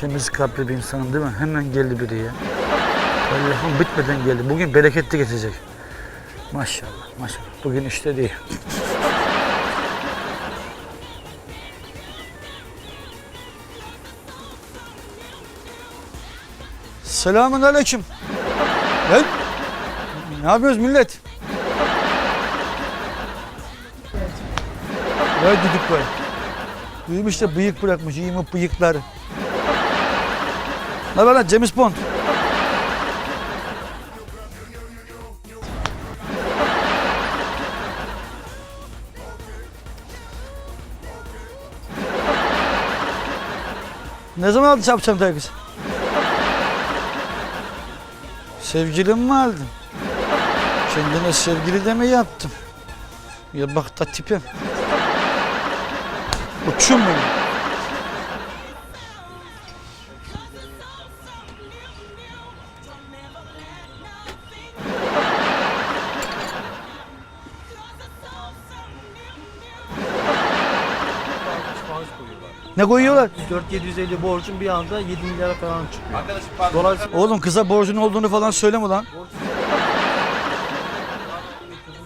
Temiz kalpli bir insanım değil mi? Hemen geldi biri ya. Allah'ım bitmeden geldi. Bugün bereketli getirecek. Maşallah maşallah. Bugün işte değil. Selamun aleyküm. Lan. Ne yapıyoruz millet? Vay düdük vay. Duymuş da bıyık bırakmış. İyi mi bıyıkları? Ne var lan James Bond? Ne zaman aldın çapçam kız? Sevgilim mi aldın? Kendine sevgili de mi yaptım? Ya bak da tipim. Uçum benim. Ne koyuyorlar? 4750 borcun bir anda 7 milyara falan çıkıyor. Dolayısıyla Oğlum kıza borcun olduğunu falan söyleme lan.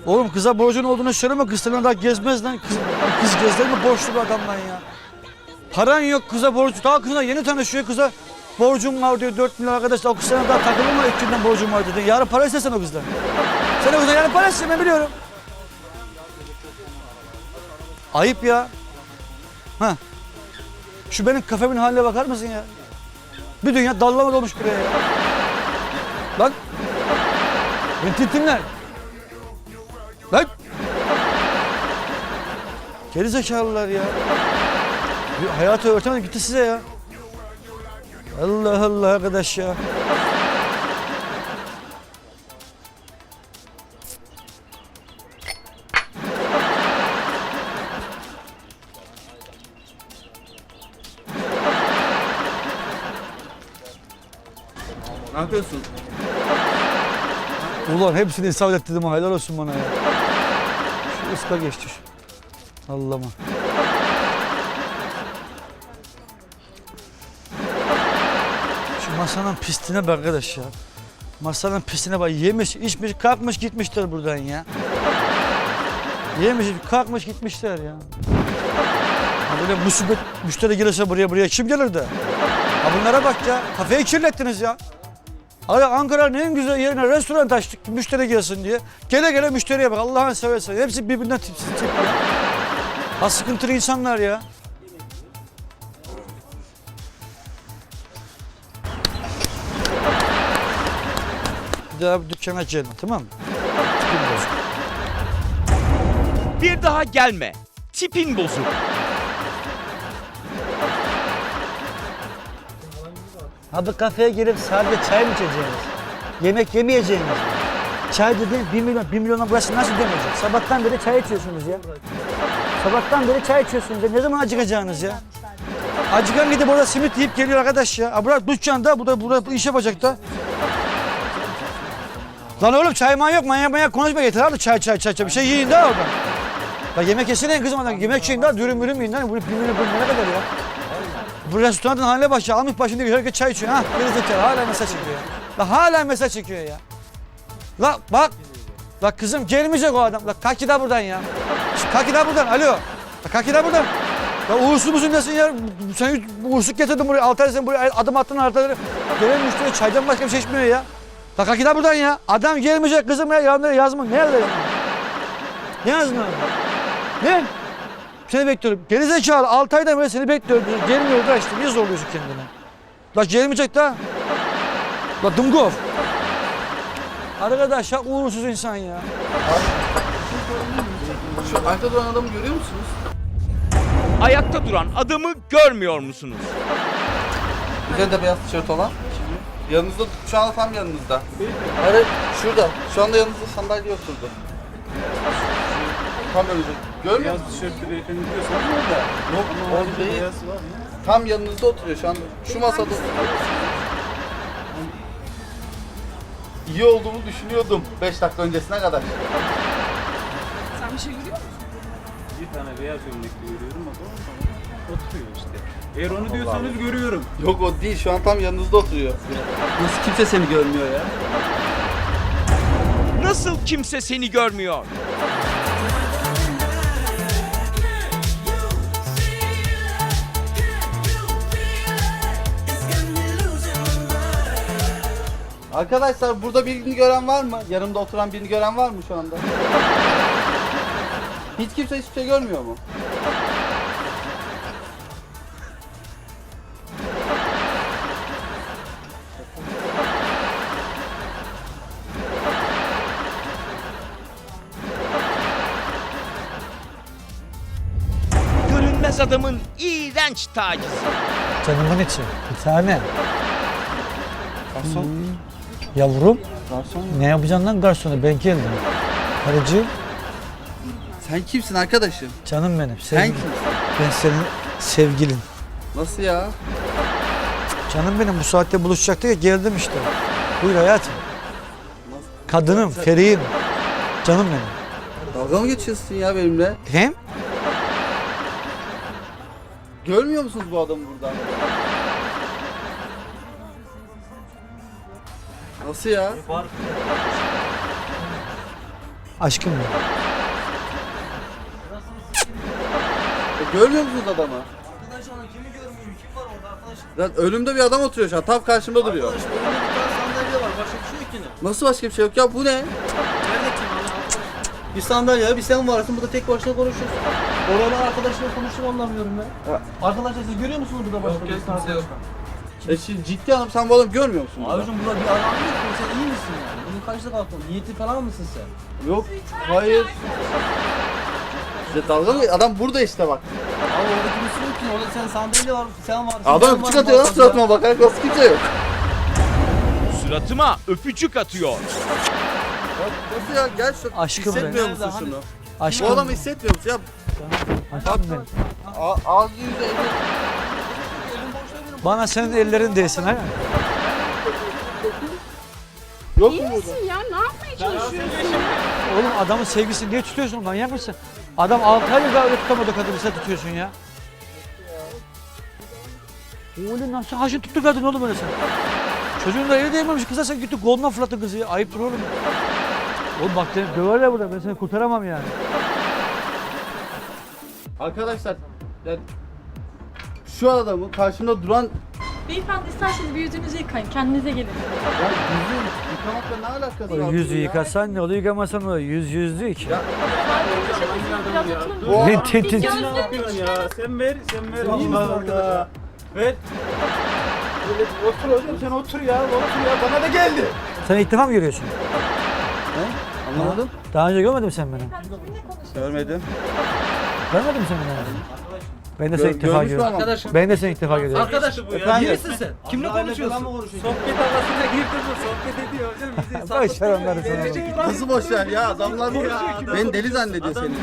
Oğlum kıza borcun olduğunu söyleme kız sana daha gezmez lan. Kız, kız gezler mi borçlu bir adam lan ya. Paran yok kıza borcu. Daha kızla yeni tanışıyor kıza. Borcum var diyor 4 milyon arkadaş. O kız sana daha takılır mı? İlk günden borcum var dedi. Yarın para istesen o kızdan. Sen o kızdan yarın para iste ben biliyorum. Ayıp ya. Ha. Şu benim kafemin haline bakar mısın ya? Bir dünya dallama dolmuş buraya ya. Lan. Rintintinler. Lan. Geri zekalılar ya. Bir hayatı öğretemedi gitti size ya. Allah Allah arkadaş ya. Yapıyorsun? Ulan hepsini isabet ettirdim helal olsun bana ya. Şu ıska geçti. Allah'ıma. Şu masanın pisliğine bak arkadaş ya. Masanın pisliğine bak. Yemiş, içmiş, kalkmış gitmişler buradan ya. Yemiş, kalkmış gitmişler ya. Ha böyle musibet müşteri gelirse buraya buraya kim gelir de? Ha bunlara bak ya. Kafayı kirlettiniz ya. Ankara'nın en güzel yerine restoran açtık müşteri gelsin diye. Gele gele müşteriye bak Allah'ını seversen. Hepsi birbirinden tipsiz tip. Ha sıkıntılı insanlar ya. Bir daha dükkana gelme tamam mı? Bir daha gelme. Tipin bozuk. Abi kafeye girip sadece çay mı içeceğiniz? Yemek yemeyeceğiniz. Çay dediğin 1 milyon, 1 milyona burası nasıl dönecek? Sabahtan beri çay içiyorsunuz ya. Sabahtan beri çay içiyorsunuz ya. Ne zaman acıkacaksınız ya? Acıkan gidip burada simit yiyip geliyor arkadaş ya. Ha bırak dükkanda, bu da burada iş yapacak da. Lan oğlum çay man yok, manyak manyak konuşma getir abi çay çay çay çay. Bir şey yiyin daha oradan. Bak yemek yesene kızım adam. Yemek yiyin daha, dürüm mürüm yiyin daha. Bu bir milyon bu ne kadar ya? Bu restoranın haline bak ya. Almış başını diyor. Herkes çay içiyor. Ha geri zekalı. Hala mesaj çekiyor ya. La hala mesaj çekiyor ya. La bak. La kızım gelmeyecek o adam. La kalk git ha buradan ya. Git ha buradan. Alo. La kalk git ha buradan. Ya uğursuz musun nesin ya? Sen uğursuz getirdin buraya. Altı sen buraya adım attın artaları. Gelen müşteri çaydan başka bir şey içmiyor ya. La kalk git ha buradan ya. Adam gelmeyecek kızım ya. Yanında yazma. Ne yazma? Ne yazma? Ne? Seni bekliyorum. Geri zekalı 6 aydan beri seni bekliyorum. Gelmiyor da işte. Niye zorluyorsun kendini? La gelmeyecek daha. La Dumgov. Arkadaş ya uğursuz insan ya. Şu ayakta duran adamı görüyor musunuz? Ayakta duran adamı görmüyor musunuz? Üzerinde beyaz tişört olan. Yanınızda, şu anda tam yanınızda. Hayır, şurada. Şu anda yanınızda sandalye oturdu. Tam önünüzde. Görmüyor musunuz? tişörtlü beyefendi diyorsanız orada. Yok, Ama o değil. beyaz var ya. Tam yanınızda oturuyor şu anda. Şu masada oturuyor. İyi olduğumu düşünüyordum 5 dakika öncesine kadar. Bir tane beyaz gömlekli görüyorum o da. oturuyor işte. Eğer onu diyorsanız görüyorum. Yok o değil şu an tam yanınızda oturuyor. Nasıl kimse seni görmüyor ya? Nasıl kimse seni görmüyor? Arkadaşlar burada birini gören var mı? Yanımda oturan birini gören var mı şu anda? Hiç kimse hiçbir şey görmüyor mu? Görünmez adamın iğrenç tacizi. Canımın içi. Bir tane. Garson. Yavrum Garson. ne yapacaksın lan garsona ben geldim. Karıcığım Sen kimsin arkadaşım? canım benim. Sen Sevgilim. kimsin? Ben senin sevgilin. Nasıl ya? Canım benim bu saatte buluşacaktık ya geldim işte. Buyur hayatım. Kadınım, feriğim. Canım benim. Dalga mı geçiyorsun ya benimle? Hem Görmüyor musunuz bu adamı burada? Nasıl ya? aşkım benim. E, Görmüyor musunuz adamı? Lan önümde bir adam oturuyor şu an. Tam karşımda duruyor. Arkadaş önünde bir tane sandalye var. Başka bir şey yok ki ne? Nasıl başka bir şey yok ya? Bu ne? Nerede kim arkadaş? Bir sandalye, bir sen varsın. Burada tek başına konuşuyorsun. Orada arkadaşla konuştum anlamıyorum ben. Arkadaşlar siz görüyor musunuz burada başka bir sandalye? E şimdi ciddi hanım sen bu adamı görmüyor musun? burada? Abicim burada bir adam yok mu? Sen iyi misin yani? Bunun kaçta kalktın? Niyeti falan mısın sen? Yok. Hayır. İşte dalga mı? Adam burada işte bak. Abi orada kimse yok ki. Orada sen sandalye var, sen varsın. Adam öpücük atıyor lan suratıma bakarak nasıl kimse yok. Suratıma öpücük atıyor. Nasıl ya? Gel şu Aşkım Hissetmiyor benim. musun Nerede, şunu? Aşkım. Bu adamı hissetmiyor musun ya? aşkım benim. A- ağzı yüzü. Bana senin ellerin değsin ha. Yok İyi mu burada? misin ya? Ne yapmaya çalışıyorsun? Oğlum adamın sevgisini niye tutuyorsun manyak mısın? Adam 6 ay daha öyle tutamadı kadını sen tutuyorsun ya. Oğlum nasıl haşin tuttu kadın oğlum öyle sen? Çocuğun da eli değmemiş kıza sen gitti koluna fırlattın kızı ya. Ayıptır oğlum. Oğlum bak seni döverler burada ben seni kurtaramam yani. Arkadaşlar yani şu adamı karşımda duran Beyefendi isterseniz bir yüzünüzü yıkayın. Kendinize gelin. ya yüzü yıkamakla ne alakası var? yüzü bunun ya? yıkasan ne olur yıkamasan ne olur. Yüz yüzlük. Biraz oturun. Ne yapıyorsun ya? Sen ver, sen ver. Sen iyi misin Allah Allah. Ver. Otur hocam sen otur ya, otur ya. Bana da geldi. Sen ilk defa mı görüyorsun? Anlamadım. Daha önce görmedin mi sen beni? Görmedim. Görmedin mi sen beni? Ben de seni Gör, ilk defa görmüş mü görüyorum. ama? Arkadaşım. Ben de seni ilk defa görüyorum. Arkadaş bu ya. efendim. Kimsin sen? Kimle konuşuyorsun? Sohbet havasına girdi sohbet ediyor hocam. Bizi Boş ver onları sana. Nasıl boş ver ya adamlar beni deli zannediyor seni.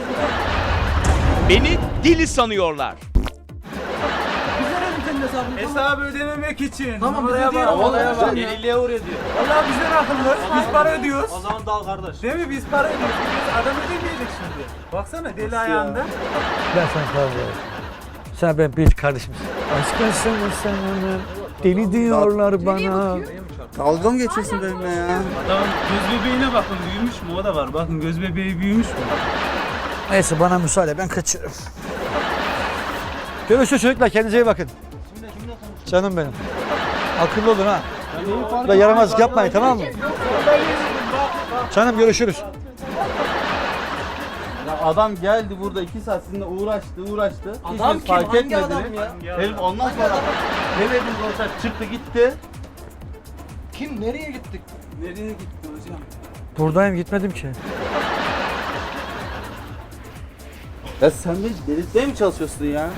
Beni deli sanıyorlar. Hesabı ödememek için. Tamam bize bak. diyor. Oraya bak. Deliliğe uğruyor diyor. Valla bizden akıllı. Biz para ödüyoruz. O zaman dal kardeş. Değil mi? Biz para ödüyoruz. Biz adam ödemeyecek şimdi. Baksana deli ayağında. Ben sana para veririm. Sen ben bir kardeşimsin. Aşkın sen sen onu deli diyorlar bana. Dalga mı geçiyorsun benimle ya? Adamın göz bebeğine bakın büyümüş mü? O da var. Bakın göz bebeği büyümüş mü? Neyse bana müsaade ben kaçıyorum. Görüşürüz çocuklar kendinize iyi bakın. Canım benim. Akıllı olun ha. Burada yaramazlık yapmayın tamam mı? Canım görüşürüz. Adam geldi burada iki saat sizinle uğraştı uğraştı. Hiç Adam kim? fark Hangi etmediniz. adam ya? Herif ondan sonra demediniz olsa çıktı gitti. Kim? Nereye gittik? Nereye gitti hocam? Buradayım gitmedim ki. Ya sen de delirtmeye mi çalışıyorsun ya?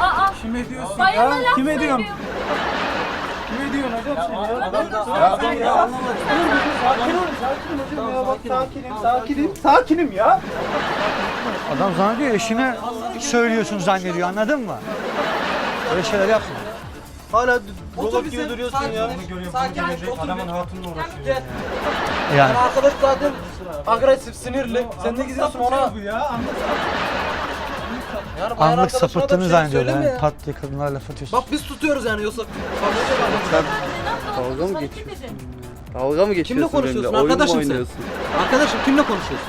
Aa, Kime diyorsun bayana ya? laf Kime diyorum? söylüyor. Diyorsun hocam sen ya? Adam da adam ya anlamadım. Sakin olun, sakinim hocam ya. Bak sakinim, sakinim, sakinim ya. Adam zannediyor eşine söylüyorsun zannediyor anladın mı? Öyle şeyler yapma. Hala bir gibi duruyorsun ya. Sakin ol, bir. hatunla Gel. Yani Yani arkadaş zaten agresif, sinirli. Sen ne gidiyorsun ona? Bu ya, anlasana. Yani bayan Anlık arkadaşına da bir sapıttığını şey zannediyorlar. söyleme Yani. ya. Pat diye kadınlara laf atıyorsun. Bak biz tutuyoruz yani yoksa Dalga mı geçiyorsun? Dalga mı geçiyorsun Kimle konuşuyorsun? benimle? Oyun mu Arkadaşım sen. oynuyorsun? Arkadaşım kimle konuşuyorsun?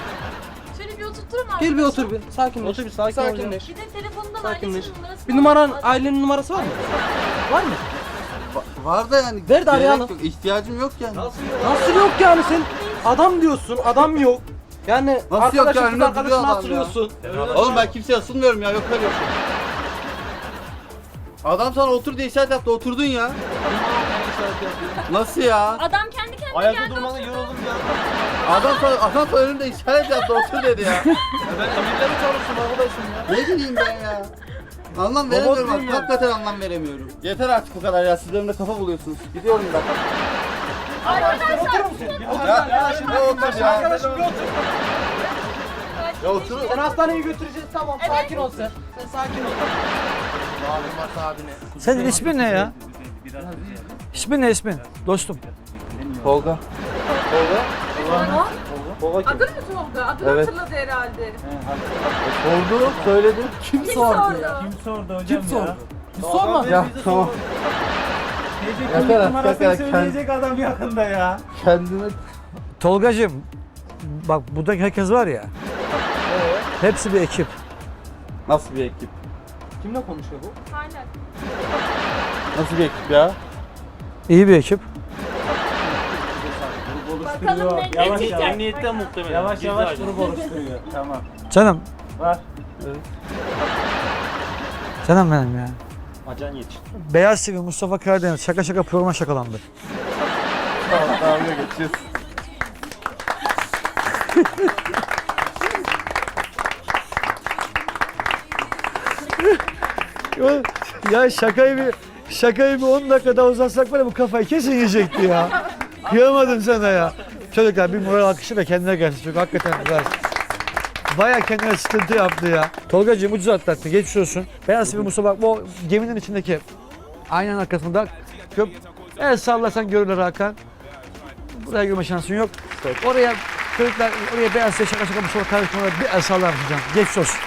Şöyle bir oturtturun mu? Gel bir otur bir. Sakinleş. Otur bir sakin ol ya. Sakinleş. Bir de telefonundan Sakinleş. ailesinin Bir numaran, ailenin numarası var mı? Var mı? Va- Var da yani. Ver de gerek arayalım. yok, İhtiyacım yok yani. Nasıl yok yani sen adam diyorsun adam yok. Yani Nasıl yok arkadaşın yani? kız Ne arkadaşına duruyor adam ya? asılıyorsun. Oğlum ben kimseye asılmıyorum ya yok öyle bir şey. Adam sana otur diye işaret yaptı oturdun ya. Nasıl ya? Adam kendi kendine Ayakta geldi oturdu. yoruldum ya. Adam sana, adam sana önümde işaret yaptı otur dedi ya. Ben emirle mi çalışıyorum arkadaşım ya? Ne bileyim ben ya. Anlam veremiyorum değil mi? Hakikaten anlam veremiyorum. Yeter artık bu kadar ya. Siz benimle kafa buluyorsunuz. Gidiyorum ben. Arkadaşlar Ya, ya şimdi otur ya. Arkadaşım bir otur. Ya otur. Sen hastaneye götüreceğiz tamam sakin ol sen. Sen sakin ol. Varsa abine. Senin ismin ne ya? İsmin ne ismin? Dostum. Tolga. Baba Adın mı Tolga? Adını Evet. hatırladı herhalde. Sordu, söyledi. kim Kim sordu? sordu? Kim sordu hocam Kim sordu? Biz sormadık. Ya tamam. Artık, numarasını yeter. söyleyecek adam yakında ya. Kendime Tolgacığım bak buradaki herkes var ya. Hepsi bir ekip. Nasıl bir ekip? Kimle konuşuyor bu? Aynen. Nasıl bir ekip ya? İyi bir ekip. Bakalım ne, Yavaş yavaş. Emniyetten muhtemelen. Yavaş yavaş grup oluşturuyor. Tamam. Canım. Var. Canım benim ya. Acan yetiş. Beyaz TV Mustafa Karadeniz şaka şaka programa şakalandı. Dalga geçiyorsun. Ya- ya şakayı bir şakayı bir 10 dakika daha uzatsak var ya bu kafayı kesin yiyecekti ya. Kıyamadım sana ya. Çocuklar bir moral alkışı da kendine gelsin. Çünkü hakikaten güzel. Baya kendine sıkıntı yaptı ya. Tolgacığım ucuz atlattı. Geçmiş olsun. Beyaz bir Musa bak bu geminin içindeki aynen arkasında köp. El sallasan görülür Hakan. Buraya görme şansın yok. Oraya çocuklar oraya beyaz şaka şaka Mustafa karıştırmalar bir el sallar canım? Geçmiş olsun.